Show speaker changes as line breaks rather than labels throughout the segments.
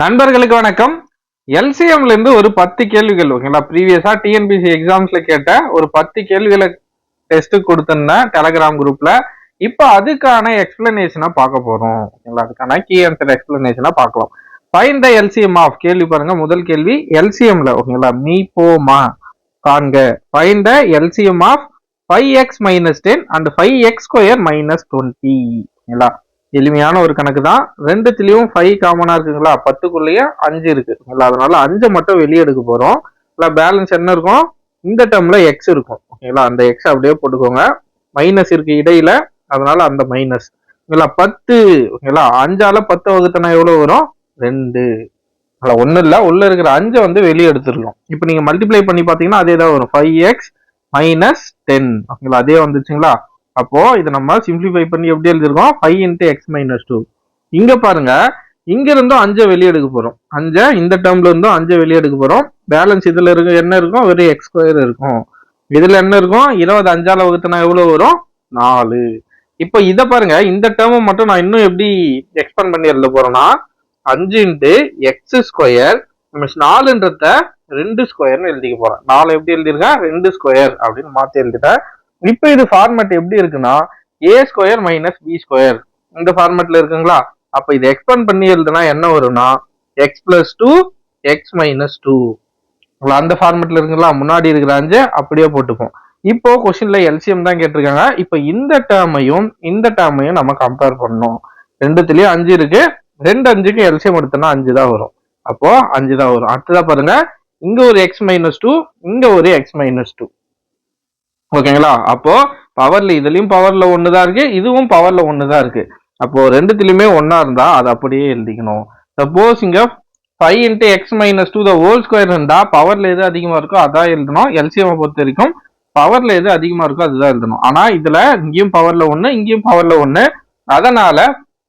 நண்பர்களுக்கு வணக்கம். எல்சிஎம்ல இருந்து ஒரு பத்து கேள்விகள் ஓகேங்களா? ப்ரீவியஸா டிஎன்பிசி எக்ஸாம்ஸ்ல கேட்ட ஒரு பத்து கேள்விகளை டெஸ்ட் கொடுத்துருந்தேன் டெலகிராம் குரூப்ல இப்போ அதுக்கான எக்ஸ்பிளனேஷனா பார்க்க போறோம். ஓகேங்களா? அதுக்கான கீ ஆன்சர் எக்ஸ்பிளனேஷனா பார்க்கலாம். ஃபைன் த எல்சிஎம் ஆஃப் கேள்வி பாருங்க. முதல் கேள்வி எல்சிஎம்ல ஓகேங்களா? மீ போமா காண்க find the LCM of five x minus ten and five x square minus twenty ஓகேங்களா? எளிமையான ஒரு கணக்கு தான் ரெண்டுத்துலயும் ஃபைவ் காமனாக இருக்குங்களா? பத்துக்குள்ளேயே அஞ்சு இருக்குது ஓகேங்களா அதனால அஞ்சை மட்டும் வெளியே எடுக்க போகிறோம் இல்லை பேலன்ஸ் என்ன இருக்கும்? இந்த டேர்மில் எக்ஸ் இருக்கும். ஓகேங்களா அந்த எக்ஸ் அப்படியே போட்டுக்கோங்க. மைனஸ் இருக்கு இடையில. அதனால அந்த மைனஸ் ஓகேங்களா பத்து. ஓகேங்களா அஞ்சால பத்து வகுத்தனா எவ்வளோ வரும்? ரெண்டு. அல்ல ஒன்றும் இல்லை. உள்ளே இருக்கிற அஞ்சை வந்து வெளியே எடுத்துருக்கோம் இப்போ நீங்கள் மல்டிப்ளை பண்ணி பார்த்தீங்கன்னா அதே தான் வரும் ஃபைவ் எக்ஸ் மைனஸ் டென் ஓகேங்களா அதே வந்துச்சுங்களா அப்போ இதை நம்ம சிம்பிளிஃபை பண்ணி எப்படி எழுதிருக்கோம் five into x minus two இங்க பாருங்க இங்க இருந்தும் அஞ்சை வெளியே எடுக்க போறோம். அஞ்சை இந்த டேர்ம்ல இருந்தும் அஞ்சை வெளியே எடுக்க போறோம். பேலன்ஸ் இதுல இருக்கும் என்ன இருக்கும்? வெறும் எக்ஸ் ஸ்கொயர் இருக்கும். இதுல என்ன இருக்கும்? இருபது அஞ்சால வகுத்துனா எவ்வளவு வரும்? நாலு. இப்போ இதை பாருங்க இந்த டேர்மை மட்டும் நான் இன்னும் எப்படி எக்ஸ்பேண்ட் பண்ணி எழுத போறேன்னா அஞ்சு இன்ட்டு எக்ஸ் ஸ்கொயர் மீன்ஸ் நாலுன்றத ரெண்டு ஸ்கொயர்னு எழுதிக்க போறேன். நாலு எப்படி எழுதிருக்கேன் ரெண்டு ஸ்கொயர் அப்படின்னு மாத்தி எழுதிட்டேன். இப்போ இது ஃபார்மேட் எப்படி இருக்குன்னா a square minus b square இந்த ஃபார்மேட்ல இருக்குங்களா? அப்ப இது எக்ஸ்பேண்ட் பண்ணி எழுதுனா என்ன வரும்னா x plus two x minus two அந்த ஃபார்மேட்ல இருக்குங்களா? முன்னாடி இருக்கிற அஞ்சு அப்படியே போட்டுப்போம். இப்போ கொஸ்டின்ல எல்சிஎம் தான் கேட்டிருக்காங்க. இப்போ இந்த டேர்மையும் இந்த டேர்மையும் நம்ம கம்பேர் பண்ணணும். ரெண்டுத்துலயும் அஞ்சு இருக்கு. ரெண்டு அஞ்சுக்கு எல்சிஎம் எடுத்தோம்னா அஞ்சு தான் வரும். அப்போ அஞ்சு தான் வரும். அடுத்ததா பாருங்க. இங்க ஒரு எக்ஸ் மைனஸ் டூ இங்க ஒரு எக்ஸ் மைனஸ் டூ ஓகேங்களா அப்போ பவர்ல இதுலயும் பவர்ல ஒண்ணுதான் இருக்கு இதுவும் பவர்ல ஒண்ணுதான் இருக்கு. அப்போ ரெண்டுத்துலயுமே ஒன்னா இருந்தா அதை அப்படியே எழுதிக்கணும். சப்போஸ் இங்க five into x minus two the whole square இருந்தா பவர்ல எது அதிகமா இருக்கோ அதான் எழுதணும். எல்சிஎம் பொறுத்த வரைக்கும் பவர்ல எது அதிகமா இருக்கோ அதுதான் எழுதணும். ஆனா இதுல இங்கேயும் பவர்ல ஒண்ணு இங்கேயும் பவர்ல ஒண்ணு. அதனால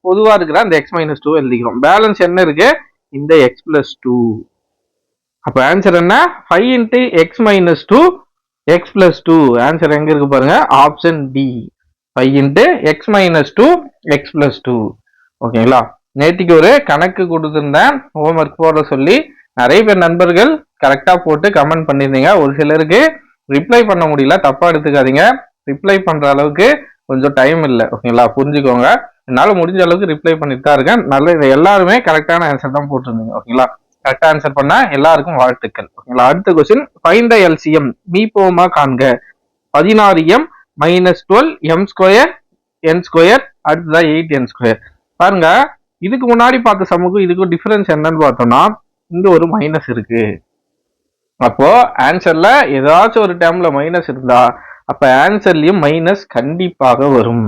பொதுவா இருக்கிற அந்த எக்ஸ் மைனஸ் டூ எழுதிக்கிறோம். பேலன்ஸ் என்ன இருக்கு? இந்த எக்ஸ் பிளஸ் டூ அப்போ ஆன்சர் என்ன? Five into x minus two x plus two answer எங்க இருக்கு பாருங்க? Option D five into x minus two x plus two ஓகேங்களா நேற்றுக்கு ஒரு கணக்கு கொடுத்துருந்தேன். ஹோம்ஒர்க் போட சொல்லி நிறைய பேர் நண்பர்கள் கரெக்டாக போட்டு கமெண்ட் பண்ணியிருந்தீங்க. ஒரு சிலருக்கு ரிப்ளை பண்ண முடியல. தப்பாக எடுத்துக்காதீங்க. ரிப்ளை பண்ணுற அளவுக்கு கொஞ்சம் டைம் இல்லை. ஓகேங்களா புரிஞ்சுக்கோங்க. என்னால் முடிஞ்ச அளவுக்கு ரிப்ளை பண்ணிட்டு தான் இருக்கேன். நல்ல எல்லாருமே கரெக்டான ஆன்சர் தான் போட்டிருந்தீங்க. ஓகேங்களா கரெக்டா ஆன்சர் பண்ணா எல்லாருக்கும் வாழ்த்துக்கள். ஓகேங்களா அடுத்த கொஸ்டின் ஃபைன் த எல்சிஎம் மீ போமா காண்க. பதினாறு m minus twelve m square n square அடுத்ததா எயிட் என் ஸ்கொயர் பாருங்க இதுக்கு முன்னாடி பார்த்த சமூகம் இதுக்கும் டிஃபரன்ஸ் என்னன்னு பார்த்தோம்னா இங்க ஒரு மைனஸ் இருக்கு. அப்போ ஆன்சர்ல ஏதாச்சும் ஒரு டேர்ம்ல மைனஸ் இருந்தா அப்ப ஆன்சர்லயும் மைனஸ் கண்டிப்பாக வரும்.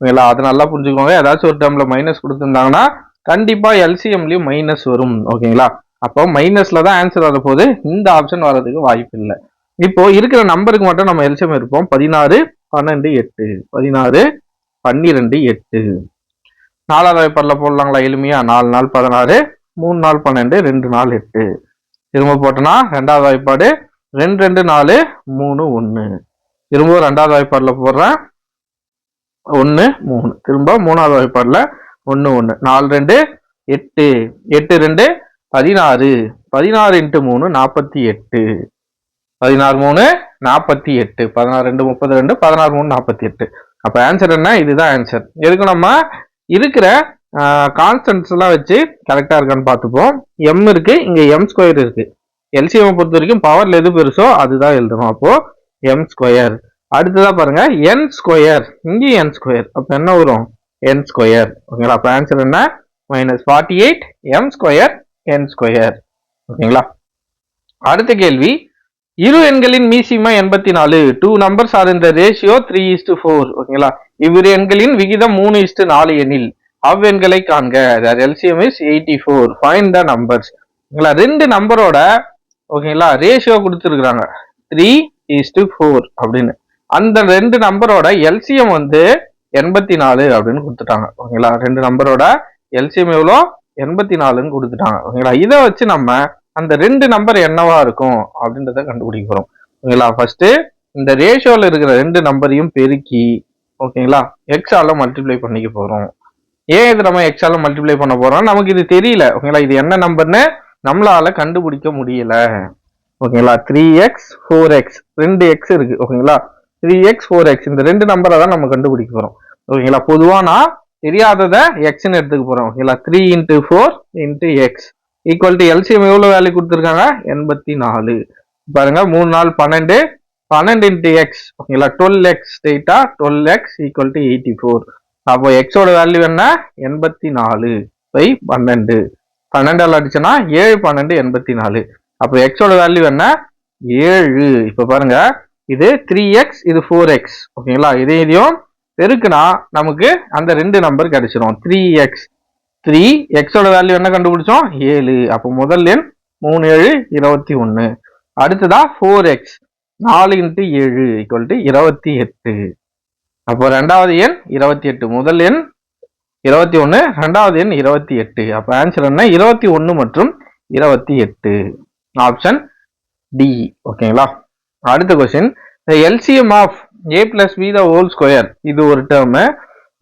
ஓகேங்களா? அதை நல்லா புரிஞ்சுக்கோங்க. ஏதாச்சும் ஒரு டேர்ம்ல மைனஸ் கொடுத்துருந்தாங்கன்னா கண்டிப்பா எல்சிஎம்லயும் மைனஸ் வரும். ஓகேங்களா? அப்போ மைனஸ்ல தான் ஆன்சர் வர போது இந்த ஆப்ஷன் வர்றதுக்கு வாய்ப்பு இல்லை. இப்போ இருக்கிற நம்பருக்கு மட்டும் நம்ம எல்சியம் இருப்போம் பதினாறு பன்னெண்டு எட்டு. பதினாறு பன்னிரெண்டு எட்டு. நாலாவது வாய்ப்பாடில் போடலாங்களா? எளிமையா. நாலு நாள் பதினாறு மூணு நாள் பன்னெண்டு ரெண்டு நாள் எட்டு. திரும்ப போட்டோன்னா ரெண்டாவது வாய்ப்பாடு ரெண்டு ரெண்டு நாலு மூணு ஒன்று திரும்ப ரெண்டாவது வாய்ப்பாடில் போடுறேன். ஒன்று மூணு. திரும்ப மூணாவது வாய்ப்பாடில் ஒன்று ஒன்று நாலு ரெண்டு எட்டு. எட்டு ரெண்டு பதினாறு. பதினாறு இன்ட்டு மூணு நாற்பத்தி எட்டு. பதினாறு மூணு நாற்பத்தி எட்டு. பதினாறு ரெண்டு முப்பது ரெண்டு பதினாறு மூணு நாற்பத்தி எட்டு. அப்போ ஆன்சர் என்ன? இதுதான் ஆன்சர் எதுக்கு நம்ம இருக்கிற கான்ஸ்டன்ட்ஸ் எல்லாம் வச்சு கரெக்டாக இருக்கான்னு பார்த்துப்போம். எம் இருக்கு இங்கே எம் ஸ்கொயர் இருக்கு. எல்சிஎம் பொறுத்த வரைக்கும் பவர்ல எது பெருசோ அதுதான் எழுதணும். அப்போ எம் ஸ்கொயர் அடுத்ததாக பாருங்க என் ஸ்கொயர் இங்கேயும் என் ஸ்கொயர் அப்போ என்ன வரும்? என் ஸ்கொயர் ஓகேங்களா? அப்போ ஆன்சர் என்ன? Minus forty eight m square n square ஓகேங்களா? அடுத்த கேள்வி. இரு எண்களின் மீசிமா எண்பத்தி நாலு டூ நம்பர்ஸ் ஆர் இந்த ratio three is to four ஓகேங்களா? இவ்விரு எண்களின் விகிதம் மூணு இஸ்டு நாலு எண்ணில் அவ்வெண்களை காண்க. LCM is eighty four find the numbers ஓகேங்களா? ரெண்டு நம்பரோட ஓகேங்களா ரேஷியோ கொடுத்துருக்குறாங்க. த்ரீ இஸ்டு ஃபோர் அப்படின்னு. அந்த ரெண்டு நம்பரோட எல்சிஎம் வந்து எண்பத்தி நாலு அப்படின்னு கொடுத்துட்டாங்க. ஓகேங்களா? ரெண்டு நம்பரோட எல்சிஎம் எவ்வளோ? எண்பத்தி நாலுன்னு கொடுத்துட்டாங்க. ஓகேங்களா? இதை வச்சு நம்ம அந்த ரெண்டு நம்பர் என்னவா இருக்கும் அப்படின்றத கண்டுபிடிக்க போகிறோம் ஓகேங்களா? ஃபர்ஸ்ட் இந்த ரேஷியோவில் இருக்கிற ரெண்டு நம்பரையும் பெருக்கி ஓகேங்களா? எக்ஸால மல்டிப்ளை பண்ணிக்க போகிறோம் ஏன் இது நம்ம எக்ஸால மல்டிப்ளை பண்ண போகிறோம் நமக்கு இது தெரியல. ஓகேங்களா? இது என்ன நம்பர்னு நம்மளால கண்டுபிடிக்க முடியல. ஓகேங்களா? த்ரீ எக்ஸ் ஃபோர் எக்ஸ் ரெண்டு எக்ஸ் இருக்கு. ஓகேங்களா? த்ரீ எக்ஸ் ஃபோர் எக்ஸ் இந்த ரெண்டு நம்பரை தான் நம்ம கண்டுபிடிக்க போகிறோம் ஓகேங்களா? பொதுவாக நான் தெரியாததை எக்ஸ்னு எடுத்துக்க போகிறோம் ஓகேங்களா? Three into four into x equal to LCM எவ்வளோ வேல்யூ கொடுத்துருக்காங்க? எண்பத்தி நாலு. பாருங்க மூணு நாள் பன்னெண்டு. பன்னெண்டு இன்ட்டு எக்ஸ் ஓகேங்களா? Twelve x data twelve x equal to eighty four அப்போ எக்ஸோட வேல்யூ என்ன? எண்பத்தி நாலு பை பன்னெண்டு. பன்னெண்டால் அடிச்சோன்னா ஏழு பன்னெண்டு எண்பத்தி நாலு. அப்போ எக்ஸோட வேல்யூ என்ன? ஏழு. இப்போ பாருங்க இது த்ரீ எக்ஸ் இது ஃபோர் எக்ஸ் ஓகேங்களா? இதே இதையும் பெருக்குனா நமக்கு அந்த ரெண்டு நம்பர் கிடைச்சிரும். த்ரீ எக்ஸ் த்ரீ எக்ஸோட வேல்யூ என்ன கண்டுபிடிச்சோம்? ஏழு. அப்போ முதல் எண் மூணு ஏழு இருபத்தி ஒன்று அடுத்ததா ஃபோர் எக்ஸ் நாலு இன்ட்டு ஏழு ஈக்குவல் டு இருபத்தி எட்டு. அப்போ ரெண்டாவது எண் இருபத்தி எட்டு. முதல் எண் இருபத்தி ஒன்று ரெண்டாவது எண் இருபத்தி எட்டு. அப்போ ஆன்சர் என்ன? இருபத்தி ஒன்று மற்றும் இருபத்தி எட்டு. ஆப்ஷன் டி ஓகேங்களா அடுத்த question the LCM of a plus b the whole square இது ஒரு term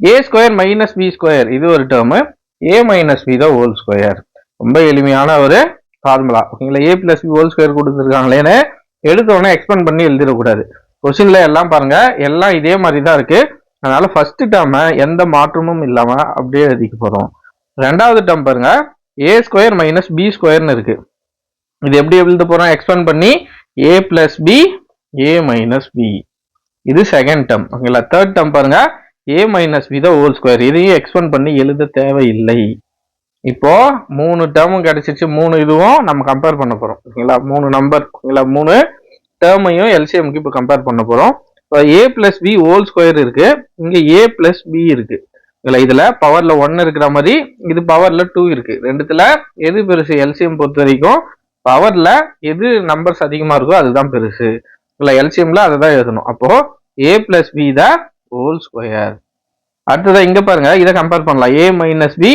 a square minus b square இது ஒரு term a minus b the whole square ரொம்ப எளிமையான ஒரு ஃபார்முலா ஓகேங்களா? A plus b whole square கொடுத்துருக்காங்களேன்னு எடுத்த உடனே எக்ஸ்பெண்ட் பண்ணி எழுதிடக்கூடாது. கொஸ்டின்ல எல்லாம் பாருங்க. எல்லாம் இதே மாதிரி தான் இருக்கு. அதனால ஃபர்ஸ்ட் டேர்மை எந்த மாற்றமும் இல்லாம அப்படியே எழுதிக்க போறோம். ரெண்டாவது டேர்ம் பாருங்க. ஏ ஸ்கொயர் மைனஸ் பி ஸ்கொயர்னு இருக்கு. இது எப்படி எழுத போறோம்? எக்ஸ்பெண்ட் பண்ணி a plus b a minus b இது செகண்ட் டேர்ம் ஓகேங்களா? தேர்ட் டேர்ம் பாருங்க. ஏ மைனஸ் வித ஹோல் ஸ்கொயர் இதையும் எக்ஸ்பெண்ட் பண்ணி எழுத தேவையில்லை. இப்போ மூணு டேர்மும் கிடைச்சிச்சு. மூணு இதுவும் நம்ம கம்பேர் பண்ண போறோம். ஓகேங்களா? மூணு நம்பர் ஓகேங்களா? மூணு டேர்மையும் எல்சிஎம்க்கு இப்போ கம்பேர் பண்ண போறோம். இப்போ a plus b whole square இருக்கு. இங்க ஏ பிளஸ் பி இருக்கு. இல்லை இதுல பவர்ல ஒன்னு இருக்கிற மாதிரி இது பவர்ல டூ இருக்கு. ரெண்டுத்துல எது பெருசு? எல்சிஎம் பொறுத்த வரைக்கும் பவர்ல எது நம்பர்ஸ் அதிகமா இருக்கோ அதுதான் பெருசு. இல்லை எல்சிஎம்ல அதை தான் எழுதணும். அப்போ a plus b the whole square அடுத்ததான் இங்கே பாருங்க இதை கம்பேர் பண்ணலாம். A minus b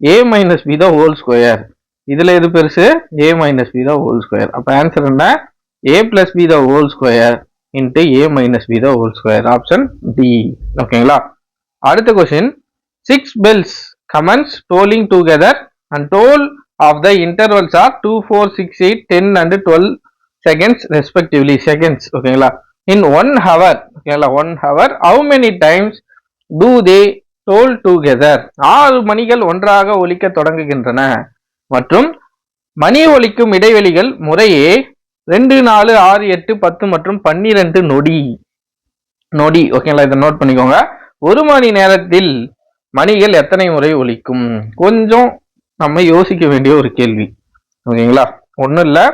a minus b the whole square இதில் எது பெருசு? A minus b the whole square அப்போ ஆன்சர் என்ன? A plus b the whole square into a minus b the whole square option D ஓகேங்களா அடுத்த question six bells commence tolling together and toll of the intervals are two four six eight ten and twelve seconds respectively seconds ஓகேங்களா in one hour ஓகேங்களா one hour how many times do they toll together ஆறு மணிகள் ஒன்றாக ஒலிக்க தொடங்குகின்றன. மற்றும் மணி ஒலிக்கும் இடைவெளிகள் முறையே ரெண்டு நாலு ஆறு எட்டு பத்து மற்றும் பன்னிரெண்டு நொடி. நொடி. ஓகேங்களா இதை நோட் பண்ணிக்கோங்க. ஒரு மணி நேரத்தில் மணிகள் எத்தனை முறை ஒலிக்கும்? கொஞ்சம் நம்ம யோசிக்க வேண்டிய ஒரு கேள்வி. ஓகேங்களா? ஒன்றும் இல்லை.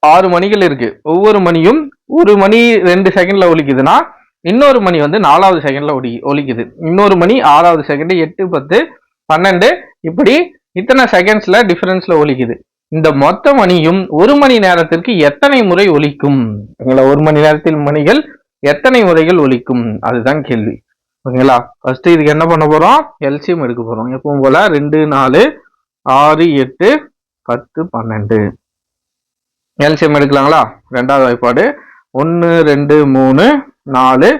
ஆறு மணிகள் இருக்கு. ஒவ்வொரு மணியும் ஒரு மணி ரெண்டு செகண்ட்ல ஒலிக்குதுன்னா இன்னொரு மணி வந்து நாலாவது செகண்ட்ல ஒலி ஒலிக்குது. இன்னொரு மணி ஆறாவது செகண்ட் எட்டு பத்து பன்னெண்டு இப்படி இத்தனை செகண்ட்ஸ்ல டிஃபரன்ஸ்ல ஒலிக்குது. இந்த மொத்த மணியும் ஒரு மணி நேரத்திற்கு எத்தனை முறை ஒலிக்கும்? ஓகேங்களா ஒரு மணி நேரத்தில் மணிகள் எத்தனை முறைகள் ஒலிக்கும்? அதுதான் கேள்வி. ஓகேங்களா ஃபர்ஸ்ட் இதுக்கு என்ன பண்ண போறோம்? எல்சியம் எடுக்க போறோம். எப்பவும் போல ரெண்டு நாலு ஆறு எட்டு பத்து பன்னெண்டு. எல்சியம் எடுக்கலாங்களா? ரெண்டாவது வாய்ப்பாடு. ஒன்று ரெண்டு மூணு நாலு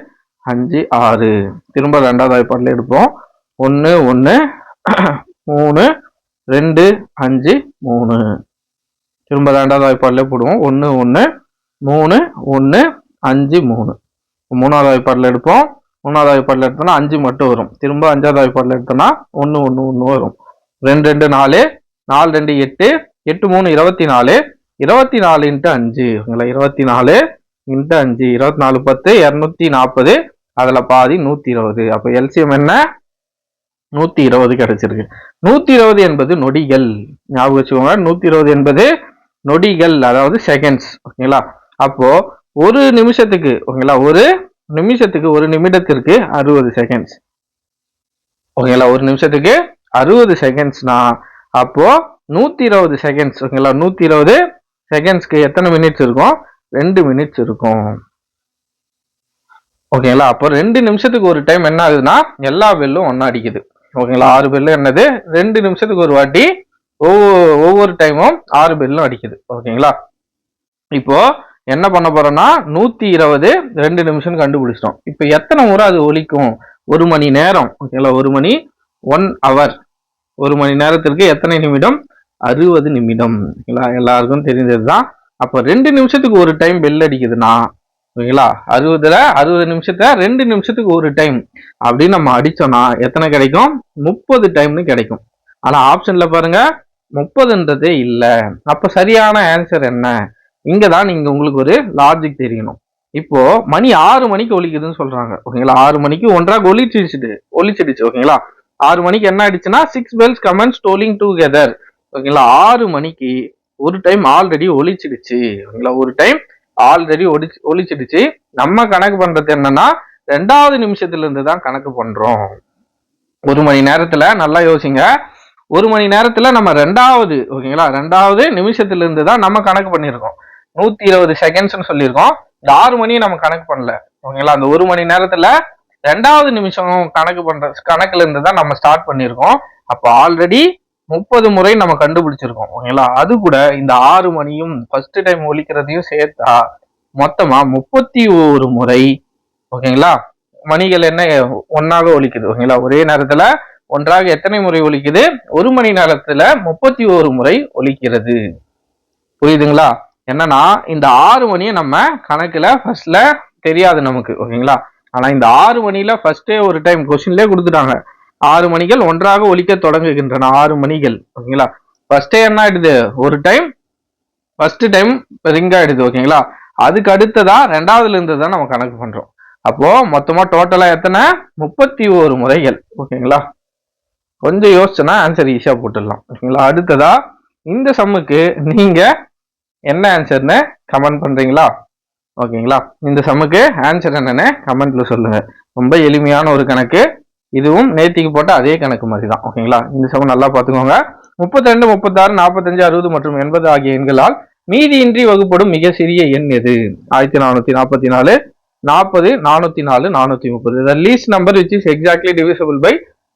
அஞ்சு ஆறு. திரும்ப ரெண்டாவது வாய்ப்பாடில் எடுப்போம். ஒன்று ஒன்று மூணு ரெண்டு அஞ்சு மூணு. திரும்ப ரெண்டாவது வாய்ப்பாடில் போடுவோம். ஒன்று ஒன்று மூணு ஒன்று அஞ்சு மூணு. மூணாவது வாய்ப்பாடில் எடுப்போம். மூணாவது வாய்ப்பாடில் எடுத்தோம்னா அஞ்சு மட்டும் வரும். திரும்ப அஞ்சாவது வாய்ப்பாடில் எடுத்தோம்னா ஒன்று ஒன்று ஒன்று வரும். ரெண்டு ரெண்டு நாலு நாலு ரெண்டு எட்டு எட்டு மூணு இருபத்தி நாலு இருபத்தி நாலு இன்ட்டு அஞ்சு. இருபத்தி நாலு இன்ட்டு அஞ்சு இருபத்தி நாலு பத்து இரநூத்தி நாற்பது அதில் பாதி நூற்றி இருபது அப்போ எல்சிஎம் என்ன? நூற்றி இருபது கிடைச்சிருக்கு. நூற்றி இருபது என்பது நொடிகள். ஞாபகம் வச்சுக்கோங்க. நூற்றி இருபது என்பது நொடிகள் அதாவது செகண்ட்ஸ் ஓகேங்களா அப்போ ஒரு நிமிஷத்துக்கு ஓகேங்களா ஒரு நிமிஷத்துக்கு ஒரு நிமிடத்திற்கு அறுபது செகண்ட்ஸ் ஓகேங்களா ஒரு நிமிஷத்துக்கு அறுபது செகண்ட்ஸ்னா அப்போ நூத்தி இருபது செகண்ட்ஸ் ஓகேங்களா நூத்தி இருபது செகண்ட்ஸ்க்கு எத்தனை மினிட்ஸ் இருக்கும்? ரெண்டு மினிட்ஸ் இருக்கும். ஓகேங்களா அப்போ ரெண்டு நிமிஷத்துக்கு ஒரு டைம் என்ன ஆகுதுன்னா எல்லா பெல்லும் ஒன்னா அடிக்குது. ஓகேங்களா ஆறு பெல்லும் என்னது? ரெண்டு நிமிஷத்துக்கு ஒரு வாட்டி ஒவ்வொரு ஒவ்வொரு டைமும் ஆறு பெல்லும் அடிக்குது. ஓகேங்களா இப்போ என்ன பண்ண போறோம்னா நூத்தி இருபது ரெண்டு நிமிஷம் கண்டுபிடிச்சிட்டோம். இப்போ எத்தனை முறை அது ஒலிக்கும்? ஒரு மணி நேரம். ஓகேங்களா ஒரு மணி ஒன் அவர் ஒரு மணி நேரத்திற்கு எத்தனை நிமிடம்? அறுபது நிமிடம். ஓகேங்களா எல்லாருக்கும் தெரிஞ்சதுதான் அப்போ ரெண்டு நிமிஷத்துக்கு ஒரு டைம் பெல் அடிக்குதுன்னா ஓகேங்களா அறுபதுல அறுபது நிமிஷத்தை ரெண்டு நிமிஷத்துக்கு ஒரு டைம் அப்படின்னு நம்ம அடிச்சோம்னா எத்தனை கிடைக்கும்? முப்பது டைம்னு கிடைக்கும். ஆனா ஆப்ஷன்ல பாருங்க முப்பதுன்றதே இல்லை. அப்ப சரியான ஆன்சர் என்ன? இங்க தான் நீங்க உங்களுக்கு ஒரு லாஜிக் தெரியணும். இப்போ மணி ஆறு மணிக்கு ஒலிக்குதுன்னு சொல்றாங்க. ஓகேங்களா? ஆறு மணிக்கு ஒன்றாக ஒலிச்சிடுச்சுது ஒலிச்சிடுச்சு ஓகேங்களா? ஆறு மணிக்கு என்ன ஆயிடுச்சுன்னா six bells commence tolling together ஓகேங்களா? ஆறு மணிக்கு ஒரு டைம் ஆல்ரெடி ஒழிச்சிடுச்சு. ஓகேங்களா ஒரு டைம் ஆல்ரெடி ஒலி ஒழிச்சிடுச்சு. நம்ம கணக்கு பண்றது என்னன்னா ரெண்டாவது நிமிஷத்துல இருந்து தான் கணக்கு பண்றோம். ஒரு மணி நேரத்துல நல்லா யோசிங்க. ஒரு மணி நேரத்துல நம்ம ரெண்டாவது ஓகேங்களா? ரெண்டாவது நிமிஷத்துல இருந்து தான் நம்ம கணக்கு பண்ணியிருக்கோம். நூத்தி இருபது செகண்ட்ஸ்னு சொல்லியிருக்கோம். இந்த ஆறு மணியை நம்ம கணக்கு பண்ணல. ஓகேங்களா? அந்த ஒரு மணி நேரத்துல ரெண்டாவது நிமிஷம் கணக்கு பண்ற கணக்குல இருந்து தான் நம்ம ஸ்டார்ட் பண்ணியிருக்கோம். அப்போ ஆல்ரெடி முப்பது முறை நம்ம கண்டுபிடிச்சிருக்கோம் ஓகேங்களா? அது கூட இந்த ஆறு மணியும் ஃபர்ஸ்ட் டைம் ஒழிக்கிறதையும் சேர்த்தா மொத்தமா முப்பத்தி ஒரு முறை ஓகேங்களா? மணிகள் என்ன ஒன்னாக ஒலிக்குது ஓகேங்களா? ஒரே நேரத்துல ஒன்றாக எத்தனை முறை ஒழிக்குது ஒரு மணி நேரத்துல முப்பத்தி ஒரு முறை ஒலிக்கிறது. புரியுதுங்களா? என்னன்னா இந்த ஆறு மணியை நம்ம கணக்குல ஃபர்ஸ்ட்ல தெரியாது நமக்கு ஓகேங்களா? ஆனா இந்த ஆறு மணில ஃபர்ஸ்டே ஒரு டைம் கொஸ்டின்லேயே கொடுத்துட்டாங்க. ஆறு மணிகள் ஒன்றாக ஒழிக்க தொடங்குகின்றன. ஆறு மணிகள். ஓகேங்களா? ஃபர்ஸ்டே என்ன ஆயிடுது? ஒரு டைம் ஃபர்ஸ்ட் டைம் ரிங் ஆயிடுது. ஓகேங்களா? அதுக்கு அடுத்ததா ரெண்டாவதுல இருந்து தான் நம்ம கணக்கு பண்றோம். அப்போ மொத்தமா டோட்டலா எத்தனை? முப்பத்தி ஒரு முறைகள். ஓகேங்களா? கொஞ்சம் யோசிச்சுன்னா ஆன்சர் ஈஸியா போட்டுடலாம். ஓகேங்களா? அடுத்ததா இந்த சம்முக்கு நீங்க என்ன ஆன்சர்னு கமெண்ட் பண்றீங்களா? ஓகேங்களா? இந்த சம்முக்கு ஆன்சர் என்னன்னு கமெண்ட்ல சொல்லுங்க. ரொம்ப எளிமையான ஒரு கணக்கு. இதுவும் நேத்திக்கு போட்ட அதே கணக்கு மாதிரி தான் ஓகேங்களா? இந்த சமம் நல்லா பார்த்துக்கோங்க. முப்பத்தி ரெண்டு முப்பத்தாறு நாற்பத்தஞ்சு அறுபது மற்றும் எண்பது ஆகிய எண்களால் மீதியின்றி வகுப்படும் மிக சிறிய எண் எது? ஆயிரத்தி நானூத்தி நாற்பத்தி நாலு நாற்பது நானூத்தி நாலு நானூத்தி முப்பது the least number which is exactly divisible by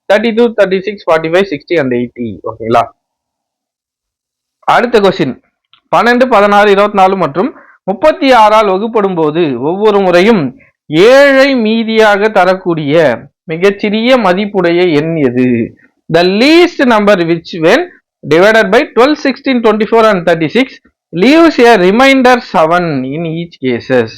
thirty two thirty six forty five sixty and eighty ஓகேங்களா? அடுத்த கொஸ்டின் பன்னெண்டு பதினாறு இருபத்தி நாலு மற்றும் முப்பத்தி ஆறால் வகுப்படும் போது ஒவ்வொரு முறையும் ஏழை மீதியாக தரக்கூடிய மிகச்சிறிய மதிப்புடைய எண் எது? The least number which when divided by twelve sixteen twenty four and thirty six leaves a remainder seven in each cases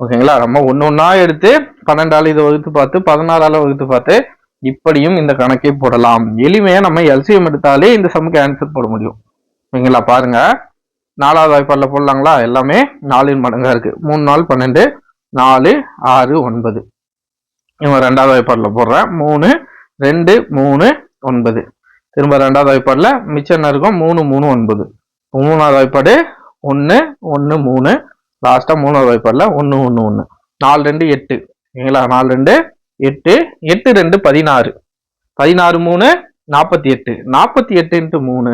ஓகேங்களா நம்ம ஒன்று ஒன்றா எடுத்து பன்னெண்டால் இதை வகுத்து பார்த்து பதினாறால் வகுத்து பார்த்து இப்படியும் இந்த கணக்கை போடலாம். எளிமையாக நம்ம எல்சிஎம் எடுத்தாலே இந்த சம்முக்கு ஆன்சர் போட முடியும். ஓகேங்களா? பாருங்க. நாலாவது வாய்ப்பாடில் போடலாங்களா? எல்லாமே நாலின் மடங்காக இருக்குது மூணு நாள் பன்னெண்டு நாலு ஆறு ஒன்பது. இவன் ரெண்டாவது வாய்ப்பாடில் போடுறேன் மூணு ரெண்டு மூணு ஒன்பது. திரும்ப ரெண்டாவது வாய்ப்பாடில் மிச்சம் என்ன இருக்கும்? மூணு மூணு ஒன்பது. மூணாவது வாய்ப்பாடு ஒன்று ஒன்று மூணு. லாஸ்ட்டாக மூணாவது வாய்ப்பாடில் ஒன்று ஒன்று ஒன்று நாலு ரெண்டு எட்டு. ஓகேங்களா நாலு ரெண்டு எட்டு. எட்டு ரெண்டு பதினாறு. பதினாறு மூணு நாற்பத்தி எட்டு. நாற்பத்தி எட்டு இன்ட்டு மூணு.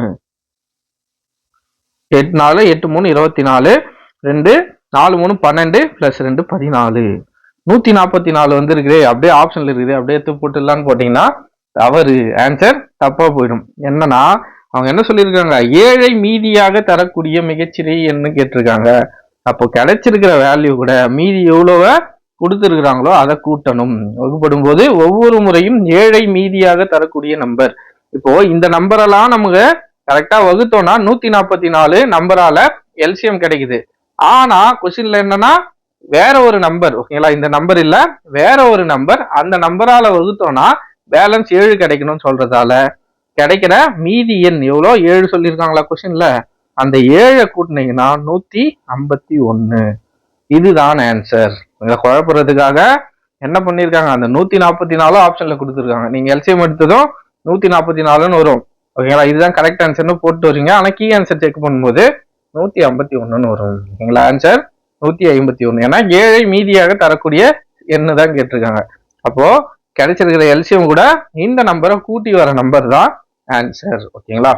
எட்டு நாலு எட்டு மூணு இருபத்தி நாலு. ரெண்டு நாலு மூணு பன்னெண்டு ப்ளஸ் ரெண்டு பதினாலு. நூத்தி நாற்பத்தி நாலு வந்துருக்குது அப்படியே ஆப்ஷன்ல இருக்குது அப்படியே எடுத்து போட்டுடலான்னு போட்டீங்கன்னா தவறு ஆன்சர் தப்பா போயிடும். என்னன்னா அவங்க என்ன சொல்லியிருக்காங்க? ஏழை மீதியாக தரக்கூடிய மிகச்சிறிய எண்ணு கேட்டிருக்காங்க. அப்போ கிடைச்சிருக்கிற வேல்யூ கூட மீதி எவ்வளவ கொடுத்துருக்குறாங்களோ அதை கூட்டணும். வகுப்படும் போது ஒவ்வொரு முறையும் ஏழை மீதியாக தரக்கூடிய நம்பர் இப்போ இந்த நம்பரெல்லாம் நமக்கு கரெக்டா வகுத்தோம்னா நூத்தி நாற்பத்தி நாலு நம்பரால எல்சிஎம் கிடைக்குது. ஆனா கொஸ்டின்ல என்னன்னா வேற ஒரு நம்பர் ஓகேங்களா இந்த நம்பர் இல்ல வேற ஒரு நம்பர் அந்த நம்பரால வகுத்தோம்னா பேலன்ஸ் ஏழு கிடைக்கணும்னு சொல்றதால கிடைக்கிற மீதி எண் எவ்வளோ? ஏழு சொல்லியிருக்காங்களா கொஸ்டின்ல அந்த ஏழை கூட்டினீங்கன்னா நூத்தி ஐம்பத்தி ஒன்னு இதுதான் ஆன்சர் இதை குழப்புறதுக்காக என்ன பண்ணியிருக்காங்க? அந்த நூத்தி நாற்பத்தி நாலும் ஆப்ஷன்ல கொடுத்துருக்காங்க. நீங்க எல்சிஎம் எடுத்ததும் நூத்தி நாற்பத்தி நாலுன்னு வரும். ஓகேங்களா இதுதான் கரெக்ட் ஆன்சர்னு போட்டு வரீங்க ஆனா கீ ஆன்சர் செக் பண்ணும்போது நூத்தி ஐம்பத்தி ஒன்னுன்னு வரும். ஓகேங்களா ஆன்சர் நூத்தி ஐம்பத்தி ஒன்று ஏன்னா ஏழை மீதியாக தரக்கூடிய எண்ணு தான் கேட்டிருக்காங்க. அப்போ கிடைச்சிருக்கிற எல்சிஎம் கூட இந்த நம்பரை கூட்டி வர நம்பர் தான் ஆன்சர் ஓகேங்களா?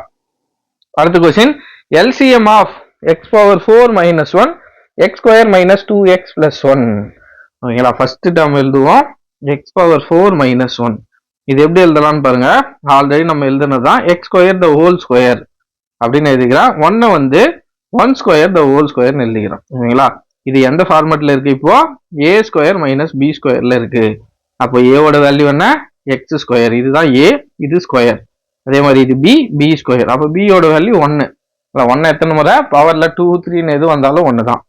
அடுத்த question LCM of x power four minus one x square minus two x plus one ஓகேங்களா? ஃபர்ஸ்ட் டேர்ம் எழுதுவோம். X power four minus one இது எப்படி எழுதலாம்னு பாருங்க. ஆல்ரெடி நம்ம எழுதுனது தான் x square the whole square அப்படின்னு எழுதிக்கிறோம். ஒன்னை வந்து ஒன் ஸ்கொயர் த ஹோல் ஸ்கொயர்னு எழுதிக்கிறோம். ஓகேங்களா? இது எந்த ஃபார்மேட்ல இருக்குது இப்போது ஏ ஸ்கொயர் மைனஸ் பி ஸ்கொயரில் இருக்குது அப்போ ஏவோட வேல்யூ என்ன? எக்ஸ் ஸ்கொயர் இதுதான் ஏ இது ஸ்கொயர் அதே மாதிரி இது பி பி ஸ்கொயர் அப்போ பியோட வேல்யூ ஒன்று ஒன்று எத்தனை முறை? பவரில் டூ த்ரீன்னு எது வந்தாலும் ஒன்று தான்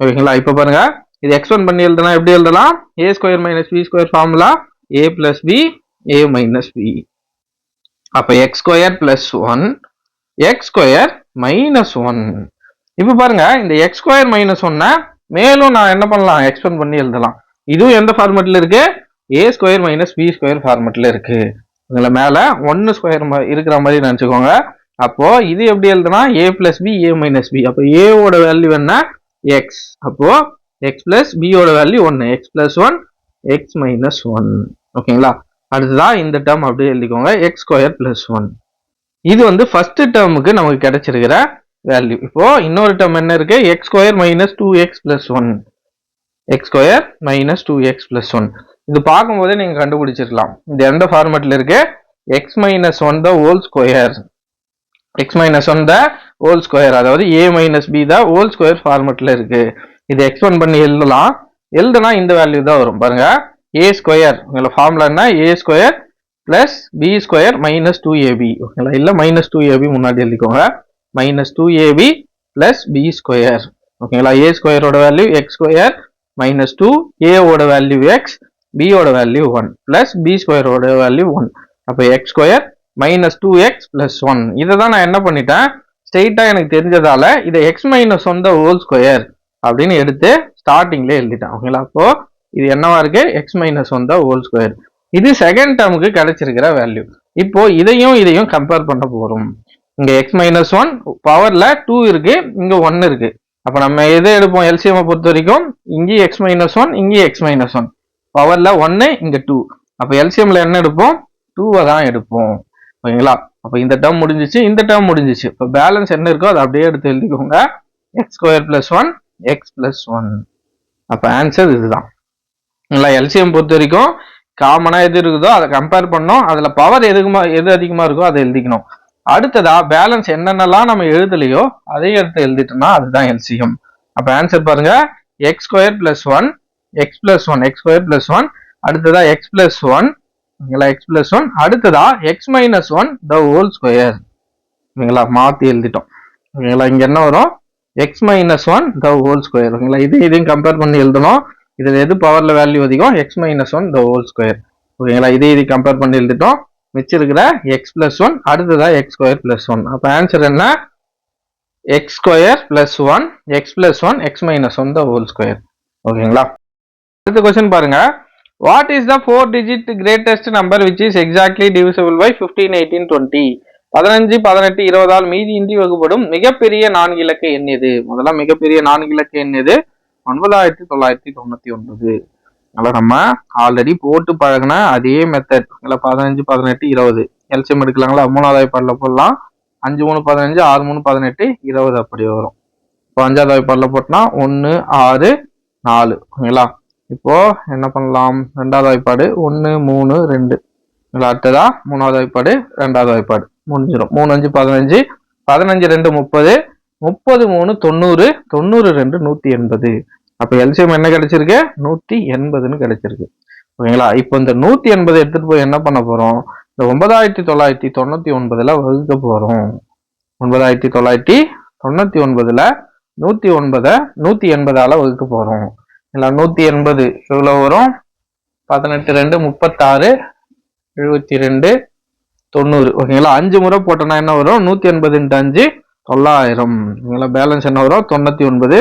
ஓகேங்களா இப்போ பாருங்கள் இது எக்ஸ்பெண்ட் பண்ணி எழுதனா எப்படி எழுதலாம்? A square minus b square formula a plus b a minus b அப்போ x square plus one x square minus one இப்போ பாருங்க. இந்த எக்ஸ் ஸ்கொயர் மைனஸ் ஒன்னை மேலும் நான் என்ன பண்ணலாம்? எக்ஸ்பெண்ட் பண்ணி எழுதலாம். இதுவும் எந்த ஃபார்மெட்டில் இருக்கு? A square minus b square ஃபார்மெட்டில் இருக்கு. இதில் மேலே ஒன்று ஸ்கொயர் இருக்கிற மாதிரி நினச்சிக்கோங்க. அப்போ இது எப்படி எழுதுனா? A plus b a minus b அப்போ ஏவோட வேல்யூ என்ன? எக்ஸ் அப்போ எக்ஸ் பிளஸ் பியோட வேல்யூ ஒன்று x plus one x minus one ஓகேங்களா அடுத்ததான் இந்த டேர்ம் அப்படியே எழுதிக்கோங்க. எக்ஸ் ஸ்கொயர் பிளஸ் ஒன் இது வந்து ஃபர்ஸ்ட் டேர்முக்கு நமக்கு கிடைச்சிருக்கிற வேல்யூ இப்போ இன்னொரு டேர்ம் என்ன இருக்கு? X square minus two x plus one x square minus two x plus one இது பார்க்கும்போதே நீங்க கண்டுபிடிச்சிருக்கலாம் இது எந்த ஃபார்மேட்ல இருக்கு? X minus one the whole square x minus one the whole square அதாவது a minus b the whole square ஃபார்மேட்ல இருக்கு. இது எக்ஸ்பெண்ட் பண்ணி எழுதலாம். எழுதுனா இந்த வேல்யூ தான் வரும். பாருங்க. ஏ ஸ்கொயர் உங்களோட ஃபார்முலா என்ன? A square plus b square minus two ab ஓகேங்களா? இல்லை மைனஸ் டூ ஏபி முன்னாடி எழுதிக்கோங்க. Minus two ab plus b square ஓகேங்களா ஏ ஸ்கொயரோட value x square minus two ஏவோட வேல்யூ எக்ஸ் பியோட வேல்யூ ஒன் பிளஸ் பி ஸ்கொயரோட வேல்யூ ஒன் அப்போ x square minus two x plus one இதை தான் நான் என்ன பண்ணிட்டேன்? ஸ்ட்ரெயிட்டாக எனக்கு தெரிஞ்சதால இதை x minus one the whole square அப்படின்னு எடுத்து ஸ்டார்டிங்லேயே எழுதிட்டேன். ஓகேங்களா அப்போ இது என்னவா இருக்கு? X minus one the whole square இது செகண்ட் டேர்முக்கு கிடைச்சிருக்கிற வேல்யூ இப்போ இதையும் இதையும் கம்பேர் பண்ண போறோம். இங்க எக்ஸ் மைனஸ் ஒன் பவர்ல டூ இருக்கு இங்க ஒன் இருக்கு. அப்ப நம்ம எதை எடுப்போம்? எல்சிஎம் பொறுத்த வரைக்கும் இங்கேயும் எக்ஸ் மைனஸ் ஒன் இங்கேயும் எக்ஸ் மைனஸ் ஒன் பவர்ல ஒன்னு இங்க டூ அப்ப எல்சிஎம்ல என்ன எடுப்போம்? டூவை தான் எடுப்போம். ஓகேங்களா? அப்ப இந்த டேர்ம் முடிஞ்சிச்சு இந்த டேர்ம் முடிஞ்சிச்சு. இப்போ பேலன்ஸ் என்ன இருக்கோ அதை அப்படியே எடுத்து எழுதிக்கோங்க. X square plus one x plus one அப்போ ஆன்சர் இதுதான். இல்லை எல்சிஎம் பொறுத்த வரைக்கும் காமனாக எது இருக்குதோ அதை கம்பேர் பண்ணோம். அதில் பவர் எதுக்குமா எது அதிகமாக இருக்கோ அதை எழுதிக்கணும். அடுத்ததா பேலன்ஸ் என்னென்னலாம் நம்ம எழுதலையோ அதையும் எடுத்து எழுதிட்டோம்னா அதுதான் எல்சிஎம் அப்ப ஆன்சர் பாருங்க. X square plus one X plus one X square plus one அடுத்ததா எக்ஸ் பிளஸ் ஒன் ஓகேங்களா எக்ஸ் பிளஸ் ஒன் அடுத்ததா X minus one the whole square ஓகேங்களா மாத்தி எழுதிட்டோம். ஓகேங்களா இங்க என்ன வரும்? X minus one the whole square ஓகேங்களா இது இதையும் கம்பேர் பண்ணி எழுதணும். இதுல எது பவர்ல வேல்யூ அதிகம்? X minus one the whole square ஓகேங்களா? இதே இது கம்பேர் பண்ணி எழுதிட்டோம். மிச்சிருக்கிற எக்ஸ் பிளஸ் ஒன் அடுத்ததாக எக்ஸ் ஸ்கொயர் பிளஸ் ஒன் அப்போ ஆன்சர் என்ன? X square plus one X plus one X minus one the whole square ஓகேங்களா அடுத்த கொஸ்டின் பாருங்க. What is the four digit greatest number which is exactly divisible by fifteen eighteen twenty பதினஞ்சு பதினெட்டு இருபதால் மீதி இன்றி வகுப்படும் மிகப்பெரிய நான்கு இலக்கு எண் எது? முதல்ல மிகப்பெரிய நான்கு இலக்கு எண் எது? ஒன்பதாயிரத்தி தொள்ளாயிரத்தி தொண்ணூத்தி ஒன்பது. அதனால நம்ம ஆல்ரெடி போட்டு பழகின அதே மெத்தட் இல்லை பதினஞ்சு பதினெட்டு இருபது. எல்சிஎம் எடுக்கலாங்களா மூணாவது பாடல போடலாம். அஞ்சு மூணு பதினஞ்சு ஆறு மூணு பதினெட்டு இருபது அப்படி வரும். இப்போ அஞ்சாவது வாய்ப்பாடில் போட்டோம்னா ஒன்று ஆறு நாலு. ஓகேங்களா? இப்போ என்ன பண்ணலாம்? ரெண்டாவது வாய்ப்பாடு ஒன்று மூணு ரெண்டு. இல்லை அடுத்ததா மூணாவது வாய்ப்பாடு ரெண்டாவது வாய்ப்பாடு. முடிஞ்சிடும் மூணு அஞ்சு பதினஞ்சு. பதினஞ்சு ரெண்டு முப்பது. முப்பது மூணு தொண்ணூறு. தொண்ணூறு ரெண்டு நூற்றி எண்பது. அப்போ எல்சிஎம் என்ன கிடைச்சிருக்கு? நூற்றி எண்பதுன்னு கிடைச்சிருக்கு. ஓகேங்களா? இப்போ இந்த நூற்றி எண்பது எடுத்துகிட்டு போய் என்ன பண்ண போகிறோம் இந்த ஒன்பதாயிரத்தி தொள்ளாயிரத்தி தொண்ணூற்றி ஒன்பதில் வகுக்க போகிறோம் ஒன்பதாயிரத்தி தொள்ளாயிரத்தி தொண்ணூற்றி ஒன்பதில் நூற்றி ஒன்பதை நூற்றி எண்பதால் வகுக்க போகிறோம் இல்லை நூற்றி எண்பது எவ்வளோ வரும்? பதினெட்டு ரெண்டு முப்பத்தாறு எழுபத்தி ரெண்டு தொண்ணூறு. ஓகேங்களா? அஞ்சு முறை போட்டோம்னா என்ன வரும்? நூற்றி எண்பது இன்ட்டு அஞ்சு தொள்ளாயிரம். ஓகேங்களா? பேலன்ஸ் என்ன வரும்? தொண்ணூற்றி ஒன்பது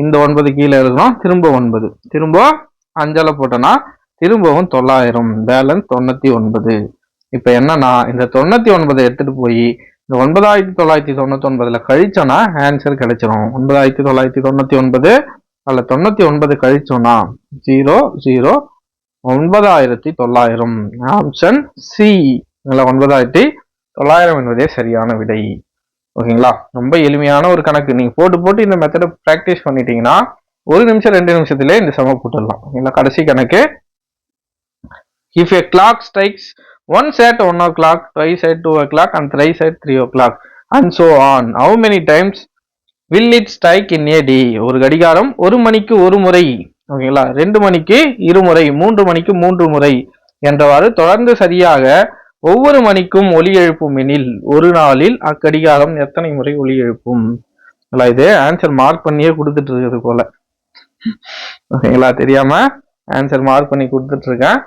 இந்த ஒன்பது கீழே எழுதணும் திரும்ப ஒன்பது. திரும்ப அஞ்சலை போட்டோன்னா திரும்பவும் தொள்ளாயிரம். பேலன்ஸ் தொண்ணூத்தி ஒன்பது. இப்ப என்னன்னா இந்த தொண்ணூத்தி ஒன்பதை எடுத்துட்டு போய் இந்த ஒன்பதாயிரத்தி தொள்ளாயிரத்தி தொண்ணூத்தி ஒன்பதுல கழிச்சோன்னா ஆன்சர் கிடைச்சிடும் ஒன்பதாயிரத்தி தொள்ளாயிரத்தி தொண்ணூத்தி ஒன்பது அதுல தொண்ணூத்தி ஒன்பது கழிச்சோன்னா ஜீரோ ஜீரோ ஒன்பதாயிரத்தி தொள்ளாயிரம். ஆப்ஷன் சி ஒன்பதாயிரத்தி தொள்ளாயிரம் என்பதே சரியான விடை. ஓகேங்களா? ரொம்ப எளிமையான ஒரு கணக்கு. நீங்க போட்டு போட்டு இந்த மெத்தடை ப்ராக்டிஸ் பண்ணிட்டீங்கன்னா ஒரு நிமிஷம் ரெண்டு நிமிஷத்துல இந்த சம போட்டுடலாம் ஓகேங்களா கடைசி கணக்கு. If a clock strikes once said one o'clock twice at two o'clock and thrice at three o'clock and so on how many times will it strike in a day ஒரு கடிகாரம் ஒரு மணிக்கு ஒரு முறை. ஓகேங்களா? ரெண்டு மணிக்கு இருமுறை மூன்று மணிக்கு மூன்று முறை என்றவாறு தொடர்ந்து சரியாக ஒவ்வொரு மணிக்கும் ஒலி எழுப்பும் எனில் ஒரு நாளில் அக்கடிகாரம் எத்தனை முறை ஒலி எழுப்பும்? இது ஆன்சர் மார்க் பண்ணியே கொடுத்துட்டு இருக்குது போல. ஓகேங்களா? தெரியாம ஆன்சர் மார்க் பண்ணி கொடுத்துட்டு இருக்கேன்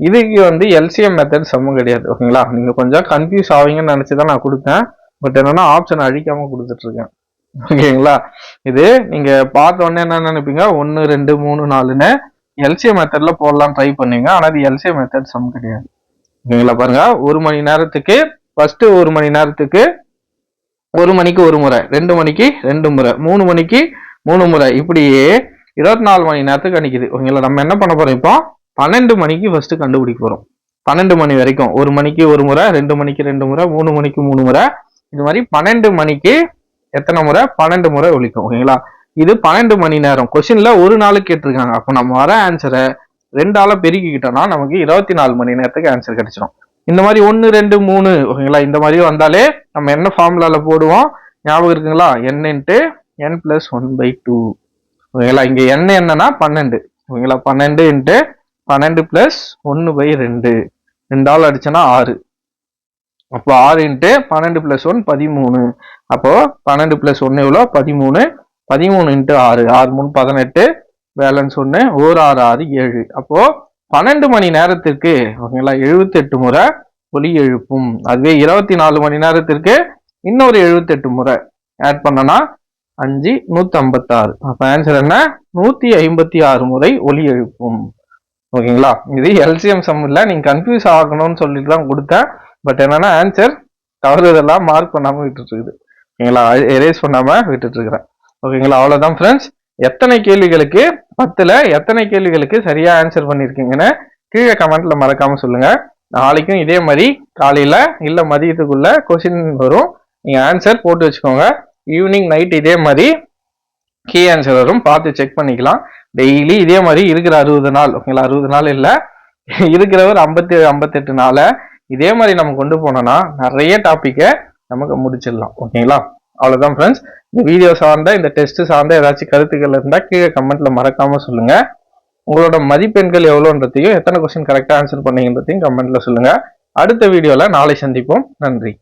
இதுக்கு வந்து எல்சிஎம் மெத்தட் சம்மம் கிடையாது. ஓகேங்களா? நீங்க கொஞ்சம் கன்ஃபியூஸ் ஆவீங்கன்னு நினைச்சு தான் நான் கொடுத்தேன். பட் என்னன்னா ஆப்ஷன் அழிக்காம கொடுத்துட்டு இருக்கேன் ஓகேங்களா? இது நீங்க பார்த்த உடனே என்ன நினைப்பீங்க? ஒன்னு ரெண்டு மூணு நாலுன்னு எல்சிஎம் மெத்தட்ல போடலாம் ட்ரை பண்ணுவீங்க ஆனா இது எல்சிஎம் மெத்தட் சம் கிடையாது. ஓகேங்களா பாருங்க ஒரு மணி நேரத்துக்கு ஃபர்ஸ்ட் ஒரு மணி நேரத்துக்கு ஒரு மணிக்கு ஒரு முறை ரெண்டு மணிக்கு ரெண்டு முறை மூணு மணிக்கு மூணு முறை இப்படியே இருபத்தி நாலு மணி நேரத்துக்கு அடிக்குது. ஓகேங்களா நம்ம என்ன பண்ண போறோம் இப்போ? பன்னெண்டு மணிக்கு ஃபர்ஸ்ட் கண்டுபிடிக்க போறோம். பன்னெண்டு மணி வரைக்கும் ஒரு மணிக்கு ஒரு முறை ரெண்டு மணிக்கு ரெண்டு முறை மூணு மணிக்கு மூணு முறை இது மாதிரி பன்னெண்டு மணிக்கு எத்தனை முறை? பன்னெண்டு முறை ஒழிக்கும் ஓகேங்களா? இது பன்னெண்டு மணி நேரம். கொஸ்டின்ல ஒரு நாளுக்கு கேட்டிருக்காங்க. அப்போ நம்ம வர ஆன்சரை ரெண்டால பெருக்கிக்கிட்டோம்னா நமக்கு இருபத்தி நாலு மணி நேரத்துக்கு ஆன்சர் கிடைச்சிடும் இந்த மாதிரி ஒன்று ரெண்டு மூணு ஓகேங்களா? இந்த மாதிரி வந்தாலே நம்ம என்ன ஃபார்முலாவில் போடுவோம்? ஞாபகம் இருக்குங்களா? என்னன்ட்டு into n plus one by two ஓகேங்களா? இங்கே என்ன என்னன்னா பன்னெண்டு. ஓகேங்களா? பன்னெண்டு இன்ட்டு பன்னெண்டு பிளஸ் ஒன்று பை ரெண்டு. ரெண்டால் அடிச்சோன்னா ஆறு. அப்போ ஆறு இன்ட்டு பன்னெண்டு பிளஸ் ஒன் பதிமூணு. அப்போ பன்னெண்டு பிளஸ் ஒன்று எவ்வளோ? பதிமூணு. பதிமூணு இன்ட்டு ஆறு. ஆறு மூணு பதினெட்டு. பேலன்ஸ் ஒன்று ஓர் ஆறு ஆறு ஏழு. அப்போ பன்னெண்டு மணி நேரத்திற்கு ஓகேங்களா எழுபத்தெட்டு முறை ஒலி எழுப்பும். அதுவே இருபத்தி நாலு மணி நேரத்திற்கு இன்னொரு எழுபத்தெட்டு முறை. ஆட் பண்ணனா அஞ்சு நூத்தி ஐம்பத்தாறு அப்ப ஆன்சர் என்ன? நூத்தி ஐம்பத்தி ஆறு முறை ஒலி எழுப்பும். ஓகேங்களா? இது எல்சிஎம் சம் இல்லை. நீங்க கன்ஃபியூஸ் ஆகணும்னு சொல்லிட்டு தான் கொடுத்தேன். பட் என்னன்னா ஆன்சர் தவறுதெல்லாம் மார்க் பண்ணாம விட்டுட்டு இருக்குது. ஓகேங்களா? எரேஸ் பண்ணாம விட்டுட்டு இருக்கிறேன். ஓகேங்களா? அவ்வளவுதான் ஃப்ரெண்ட்ஸ் எத்தனை கேள்விகளுக்கு பத்துல எத்தனை கேள்விகளுக்கு சரியா ஆன்சர் பண்ணிருக்கீங்கன்னு கீழே கமெண்ட்ல மறக்காம சொல்லுங்க. நாளைக்கும் இதே மாதிரி காலையில இல்ல மதியத்துக்குள்ள கொஸ்டின் வரும். நீங்க ஆன்சர் போட்டு வச்சுக்கோங்க. ஈவினிங் நைட் இதே மாதிரி கீ ஆன்சர் வரும். பார்த்து செக் பண்ணிக்கலாம். டெய்லி இதே மாதிரி இருக்கிற அறுபது நாள் ஓகேங்களா? அறுபது நாள் இல்ல. இருக்கிற ஒரு ஐம்பத்தி ஐம்பத்தெட்டு நாளை இதே மாதிரி நம்ம கொண்டு போனோம்னா நிறைய டாப்பிக்கை நமக்கு முடிச்சிடலாம். ஓகேங்களா? அவ்வளோதான் ஃப்ரெண்ட்ஸ் இந்த வீடியோ சார்ந்த இந்த டெஸ்ட் சார்ந்த ஏதாச்சும் கருத்துக்கள் இருந்தா கீழே கமெண்ட்ல மறக்காம சொல்லுங்க. உங்களோட மதிப்பெண்கள் எவ்வளோன்றதையும் எத்தனை கொஸ்டின் கரெக்டா ஆன்சர் பண்ணீங்கன்றதையும் கமெண்ட்ல சொல்லுங்க. அடுத்த வீடியோல நாளை சந்திப்போம். நன்றி.